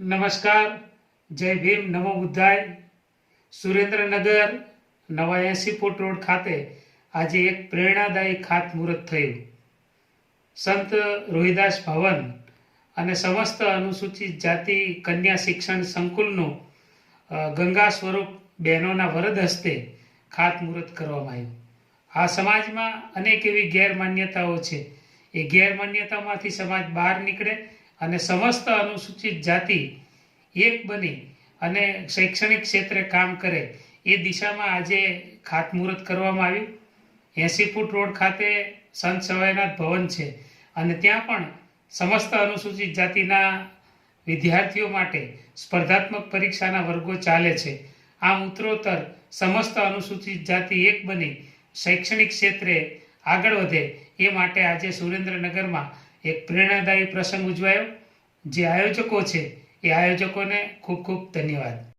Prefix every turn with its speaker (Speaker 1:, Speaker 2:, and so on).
Speaker 1: નમસ્કાર. જય ભીમ, નમો બુદ્ધાય. સુરેન્દ્રનગર નવા એસી ફૂટ રોડ ખાતે આજે એક પ્રેરણાદાયી ખાતમુહૂર્ત થયું. સંત રોહિદાસ ભવન અને સમસ્ત અનુસૂચિત જાતિ કન્યા શિક્ષણ સંકુલનું ગંગા સ્વરૂપ બહેનોના વરદ હસ્તે ખાતમુહૂર્ત કરવામાં આવ્યું. આ સમાજમાં અનેક એવી ગેરમાન્યતાઓ છે. એ ગેરમાન્યતામાંથી સમાજ બહાર નીકળે અને સમસ્ત અનુસૂચિત જાતિ એક બની અને શૈક્ષણિક ક્ષેત્રે કામ કરે, એ દિશામાં આજે ખાતમુહૂર્ત કરવામાં આવ્યું. એસી ફૂટ રોડ ખાતે સંત સવાયનાથ ભવન છે અને ત્યાં પણ સમસ્ત અનુસૂચિત જાતિના વિદ્યાર્થીઓ માટે સ્પર્ધાત્મક પરીક્ષાના વર્ગો ચાલે છે. આમ ઉત્તરોત્તર, સમસ્ત અનુસૂચિત જાતિ એક બની, શૈક્ષણિક ક્ષેત્રે આગળ વધે, એ માટે આજે સુરેન્દ્રનગરમાં એક પ્રેરણાદાયી પ્રસંગ ઉજવાયો. જે આયોજકો છે એ આયોજકોને ખૂબ ખૂબ ધન્યવાદ.